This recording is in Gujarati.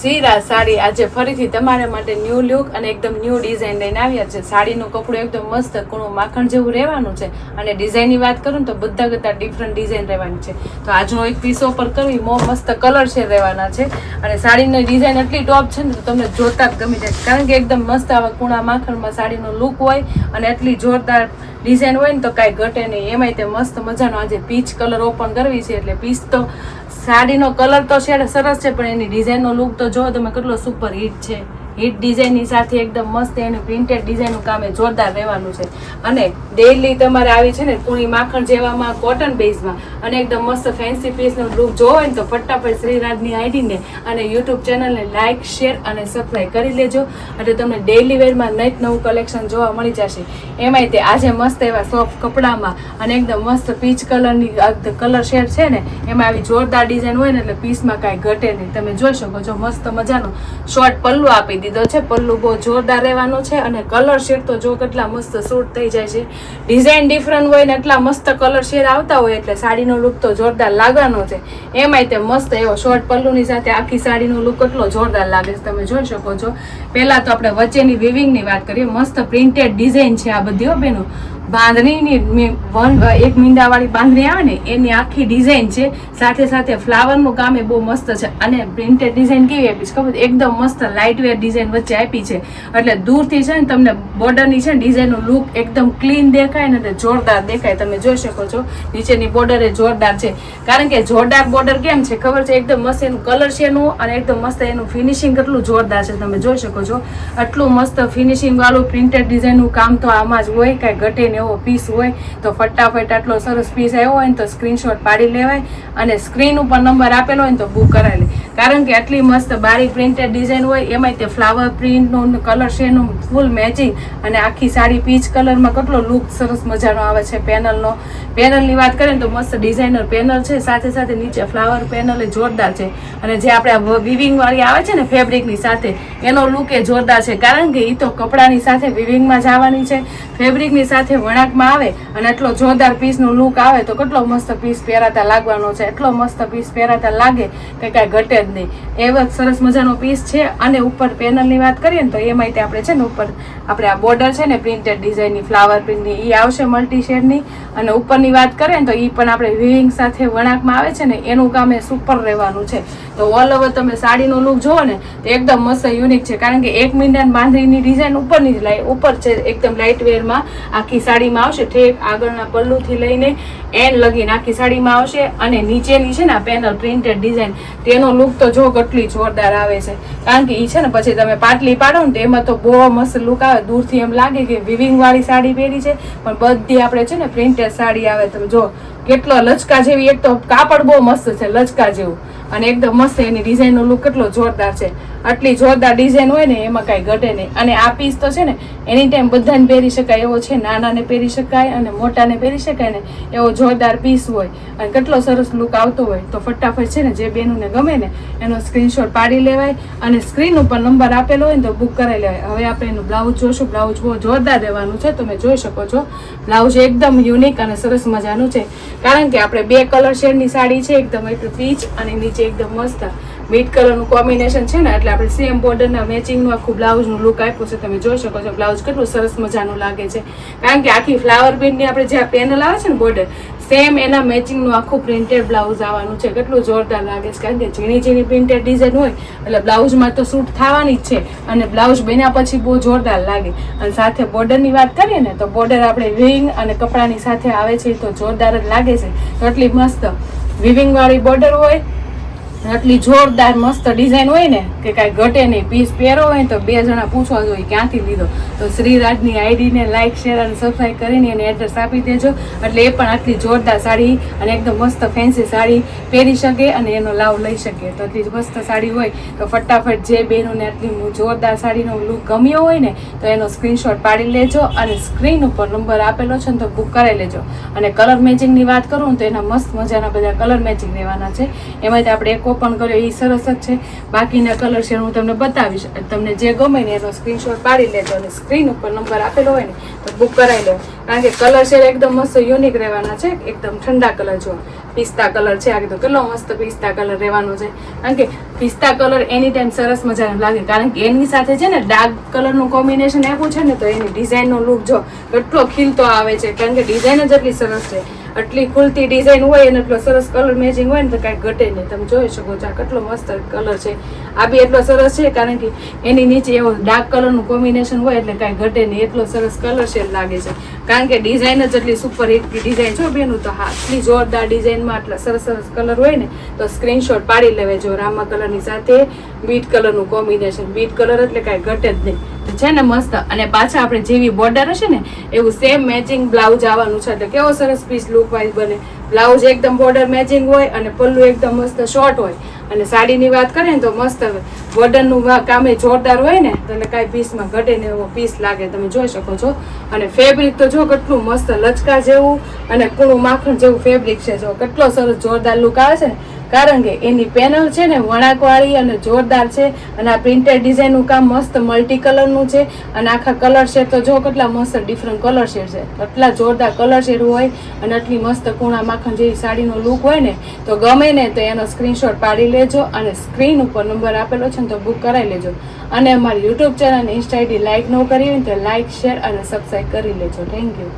સીરા સાડી આજે ફરીથી તમારા માટે ન્યૂ લુક અને એકદમ ન્યૂ ડિઝાઇન લઈને આવ્યા છે. સાડીનું કપડું એકદમ મસ્ત કૂણું માખણ જેવું રહેવાનું છે અને ડિઝાઇનની વાત કરું તો બધા કરતાં ડિફરન્ટ ડિઝાઇન રહેવાની છે. તો આજનો એક પીસો પર કરવી મો મસ્ત કલર છે રહેવાના છે. અને સાડીની ડિઝાઇન એટલી ટોપ છે ને તો તમને જોતા જ ગમી જાય. કારણ કે એકદમ મસ્ત આવા કૂણા માખણમાં સાડીનો લુક હોય અને એટલી જોરદાર ડિઝાઇન હોય ને તો કાંઈ ઘટે નહીં. એમાંય તે મસ્ત મજાનો આજે પીચ કલર ઓપન કરવી છે એટલે પીચ તો સાડીનો કલર તો છે સરસ છે, પણ એની ડિઝાઇનનો લુક તો જો તમે, કેટલો સુપર હિટ છે. હિટ ડિઝાઇનની સાથે એકદમ મસ્ત એનું પ્રિન્ટેડ ડિઝાઇનનું કામ જોરદાર રહેવાનું છે. અને ડેઇલી તમારે આવી છે ને પૂરી માખણ જેવામાં કોટન બેઝમાં અને એકદમ મસ્ત ફેન્સી પીસનો લુક જોવો હોય ને તો ફટાફટ શ્રીરાજની આઈડીને અને યુટ્યુબ ચેનલને લાઇક શેર અને સબસ્ક્રાઈબ કરી લેજો. એટલે તમને ડેઇલી વેરમાં નઈટ નવું કલેક્શન જોવા મળી જશે. એમાંય તે આજે મસ્ત એવા સોફ્ટ કપડામાં અને એકદમ મસ્ત પીચ કલરની કલર શેડ છે ને, એમાં આવી જોરદાર ડિઝાઇન હોય ને એટલે પીસમાં કાંઈ ઘટે નહીં. તમે જોઈ શકો છો મસ્ત મજાનો શોર્ટ પલ્લુ આપી દીધો. છે. પલ્લુ બહુ જોરદાર રહેવાનું છે અને કલર શેડ તો જો કેટલા મસ્ત સૂટ થઈ જાય છે. ડિઝાઇન ડિફરન્ટ હોય ને એટલા મસ્ત કલર શેડ આવતા હોય એટલે સાડીનો લુક તો જોરદાર લાગવાનો છે. એમાંય તે મસ્ત એવો શોર્ટ પલ્લુની સાથે આખી સાડીનો લુક કેટલો જોરદાર લાગે છે. તમે જોઈ શકો છો. પહેલાં તો આપણે વચ્ચેની વિવિંગની વાત કરીએ. મસ્ત પ્રિન્ટેડ ડિઝાઇન છે આ બધી હો બેનો. બાંધણીની વન એક મીંડાવાળી બાંધણી આવે ને, એની આખી ડિઝાઇન છે. સાથે સાથે ફ્લાવરનું કામ એ બહુ મસ્ત છે. અને પ્રિન્ટેડ ડિઝાઇન કેવી આપી છે? ખબર? એકદમ મસ્ત લાઇટવેર ડિઝાઇન વચ્ચે આપી છે. એટલે દૂરથી છે ને તમને બોર્ડરની છે ને ડિઝાઇનનું લુક એકદમ ક્લીન દેખાય ને એટલે જોરદાર દેખાય. તમે જોઈ શકો છો. નીચેની બોર્ડર એ જોરદાર છે. કારણ કે જોરદાર બોર્ડર કેમ છે? ખબર છે? એકદમ મસ્ત એનું કલર છે એનું અને એકદમ મસ્ત એનું ફિનિશિંગ કેટલું જોરદાર છે. તમે જોઈ શકો છો. આટલું મસ્ત ફિનિશિંગ વાળું પ્રિન્ટેડ ડિઝાઇનનું કામ તો આમાં જ હોય. કાંઈ ઘટે ને એવો પીસ હોય તો ફટાફટ આટલો સરસ પીસ આવ્યો હોય ને તો સ્ક્રીનશોટ પાડી લેવાય અને સ્ક્રીન ઉપર નંબર આપેલો હોય ને તો બુક કરાવી લે. કારણ કે આટલી મસ્ત બારી પ્રિન્ટેડ ડિઝાઇન હોય, એમાંય તે ફ્લાવર પ્રિન્ટનું કલર શેડનું ફૂલ મેચિંગ અને આખી સાડી પીચ કલરમાં કેટલો લુક સરસ મજાનો આવે છે પેનલનો પેનલની વાત કરીએ તો મસ્ત ડિઝાઇનર પેનલ છે, સાથે સાથે નીચે ફ્લાવર પેનલ એ જોરદાર છે. અને જે આપણે વિવિંગવાળી આવે છે ને ફેબ્રિકની સાથે, એનો લુક એ જોરદાર છે. કારણ કે એ તો કપડાની સાથે વિવિંગમાં જવાની છે. ફેબ્રિકની સાથે વણાકમાં આવે અને એટલો જોરદાર પીસનો લુક આવે તો કેટલો મસ્ત પીસ પહેરાતા લાગવાનો છે. એટલો મસ્ત પીસ પહેરાતા લાગે કે કાંઈ ઘટે જ નહીં એવો સરસ મજાનો પીસ છે અને ઉપર પેનલની વાત કરીએ ને તો એમાંય તે આપણે છે ને ઉપર આપણે આ બોર્ડર છે ને પ્રિન્ટેડ ડિઝાઇનની ફ્લાવર પ્રિન્ટની એ આવશે મલ્ટી શેડની અને ઉપરની વાત કરીએ ને તો એ પણ આપણે વિવિંગ સાથે વણાકમાં આવે છે ને એનું કામ એ સુપર રહેવાનું છે. તો ઓલ ઓવર તમે સાડીનો લુક જુઓ ને તો એકદમ મસ્ત યુનિક છે. કારણ કે એક મીંડાની બાંધણીની ડિઝાઇન ઉપરની જ લાઈ ઉપર છે એકદમ લાઇટ વેરમાં આખી સાડીમાં આવશે. ઠેક આગળના પલ્લુથી લઈને એન લગીને આખી સાડીમાં આવશે અને નીચેની છે ને પેનલ પ્રિન્ટેડ ડિઝાઇન તેનો લુક તો જો કેટલી જોરદાર આવે છે. કારણ કે એ છે ને પછી તમે પાટલી પાડો ને તો એમાં તો બહુ મસ્ત લુક આવે. દૂરથી એમ લાગે કે વિવિંગ વાળી સાડી પહેરી છે. પણ બધી આપણે છે ને પ્રિન્ટેડ સાડી આવે. તમે જો, કેટલો લચકા જેવી, એક તો કાપડ બહુ મસ્ત છે, લચકા જેવું. અને એકદમ મસ્ત એની ડિઝાઇનનો લુક કેટલો જોરદાર છે. આટલી જોરદાર ડિઝાઇન હોય ને, એમાં કાંઈ ઘટે નહીં. અને આ પીસ તો છે ને એની ટાઈમ બધાને પહેરી શકાય, એવો છે, નાનાને પહેરી શકાય અને મોટાને પહેરી શકાય ને, એવો જોરદાર પીસ હોય અને કેટલો સરસ લુક આવતો હોય, તો ફટાફટ છે ને, જે બેનુને ગમે ને, એનો સ્ક્રીનશોટ પાડી લેવાય અને સ્ક્રીન ઉપર નંબર આપેલો હોય ને, તો બુક કરાવી લેવાય. હવે આપણે એનું બ્લાઉઝ જોશું. બ્લાઉઝ બહુ જોરદાર રહેવાનું છે, તમે જોઈ શકો છો. બ્લાઉઝ એકદમ યુનિક અને સરસ મજાનું છે. કારણ કે આપણે બે કલર શેડની સાડી છે, એકદમ એટલું પીચ અને નીચે એકદમ મસ્ત. મિડ કલરનું કોમ્બિનેશન છે ને, એટલે આપણે સેમ બોર્ડરના મેચિંગનું આખું બ્લાઉઝનું લુક આપ્યું છે. તમે જોઈ શકો છો બ્લાઉઝ કેટલું સરસ મજાનું લાગે છે. કારણ કે આખી ફ્લાવર પ્રિન્ટની આપણે જે પેનલ આવે છે ને બોર્ડર સેમ એના મેચિંગનું આખું પ્રિન્ટેડ બ્લાઉઝ આવવાનું છે. કેટલું જોરદાર લાગે છે, કારણ કે ઝીણી ઝીણી પ્રિન્ટેડ ડિઝાઇન હોય, એટલે બ્લાઉઝમાં તો સૂટ થવાની જ છે. અને બ્લાઉઝ બન્યા પછી બહુ જોરદાર લાગે. અને સાથે બોર્ડરની વાત કરીએ ને, તો બોર્ડર આપણે વિંગ અને કપડાની સાથે આવે છે તો જોરદાર જ લાગે છે. તો એટલી મસ્ત વિવિંગવાળી બોર્ડર હોય આટલી જોરદાર મસ્ત ડિઝાઇન હોય ને, કે કાંઈ ઘટે નહીં પીસ પહેરો હોય તો બે જણા પૂછવા જોઈએ, ક્યાંથી લીધો? તો શ્રીરાજની આઈડીને લાઇક શેર અને સબસ્ક્રાઈબ કરીને એને એડ્રેસ આપી દેજો. એટલે એ પણ આટલી જોરદાર સાડી અને એકદમ મસ્ત ફેન્સી સાડી પહેરી શકે અને એનો લાભ લઈ શકે. તો આટલી મસ્ત સાડી હોય તો ફટાફટ જે બહેનોને આટલી જોરદાર સાડીનો લુક ગમ્યો હોય ને, તો એનો સ્ક્રીનશોટ પાડી લેજો અને સ્ક્રીન ઉપર નંબર આપેલો છે ને તો બુક કરાવી લેજો. અને કલર મેચિંગની વાત કરું તો એના મસ્ત મજાના બધા કલર મેચિંગ રહેવાના છે. એમાંથી આપણે એક ઓપન કર્યો એ સરસ જ છે. બાકીના કલર શેડ હું તમને બતાવીશ. તમને જે ગમે ને એનો સ્ક્રીનશોટ પાડી લેજો અને સ્ક્રીન ઉપર નંબર આપેલો હોય ને, તો બુક કરાવી લો. કારણ કે કલર શેડ એકદમ મસ્ત યુનિક રહેવાના છે, એકદમ ઠંડા કલર જો પિસ્તા કલર છે, આ કીધું, કેટલો મસ્ત પિસ્તા કલર રહેવાનો છે. કારણ કે પિસ્તા કલર એની ટાઈમ સરસ મજાનો લાગે. કારણ કે એની સાથે છે ને ડાર્ક કલરનું કોમ્બિનેશન આપ્યું છે ને, તો એની ડિઝાઇનનો લુક જો કેટલો ખીલતો આવે છે. કારણ કે ડિઝાઇન જ એટલી સરસ છે. આટલી ખુલતી ડિઝાઇન હોય અને એટલો સરસ કલર મેચિંગ હોય ને તો કાંઈ ઘટે નહીં. તમે જોઈ શકો છો આ કેટલો મસ્ત કલર છે. આ બી એટલો સરસ છે કારણ કે એની નીચે એવો ડાર્ક કલરનું કોમ્બિનેશન હોય એટલે કાંઈ ઘટે નહીં. એટલો સરસ કલર શેડ લાગે છે. કારણ કે ડિઝાઇન જ એટલી સુપર હિટ ડિઝાઇન છો બેનું. તો હા, આટલી જોરદાર ડિઝાઇનમાં આટલા સરસ સરસ કલર હોય ને તો સ્ક્રીનશોટ પાડી લેવે જો રામા કલરની સાથે બીટ કલરનું કોમ્બિનેશન બીટ કલર એટલે કાંઈ ઘટે જ નહીં. છે ને મસ્ત. અને પાછા આપણે જેવી બોર્ડર હશે ને, એવું સેમ મેચિંગ બ્લાઉઝ આવવાનું છે. એટલે કેવો સરસ પીસ લુક વાઇઝ બને. બ્લાઉઝ એકદમ બોર્ડર મેચિંગ હોય અને પલ્લુ એકદમ મસ્ત શોર્ટ હોય. અને સાડીની વાત કરીએ ને તો મસ્ત બોર્ડરનું કામે જોરદાર હોય ને, તો કાંઈ પીસમાં ઘટે ને એવો પીસ લાગે. તમે જોઈ શકો છો. અને ફેબ્રિક તો જો કેટલું મસ્ત લચકા જેવું અને કૂણું માખણ જેવું ફેબ્રિક છે. જો કેટલો સરસ જોરદાર લુક આવે છે ને કારણ કે એની પેનલ છે ને વણાકવાળી અને જોરદાર છે અને આ પ્રિન્ટેડ ડિઝાઇનનું કામ મસ્ત મલ્ટી કલરનું છે અને આખા કલર શેડ તો જો કેટલા મસ્ત ડિફરન્ટ કલર શેડ છે. એટલા જોરદાર કલર શેડ હોય અને આટલી મસ્ત કૂણા માખણ જેવી સાડીનો લુક હોય ને, તો ગમે ને તો એનો સ્ક્રીનશોટ પાડી લેજો અને સ્ક્રીન ઉપર નંબર આપેલો છે ને તો બુક કરાવી લેજો. અને અમારી YouTube channel insta ID like ન કરી હોય તો લાઇક શેર અને સબસ્ક્રાઈબ કરી લેજો. Thank you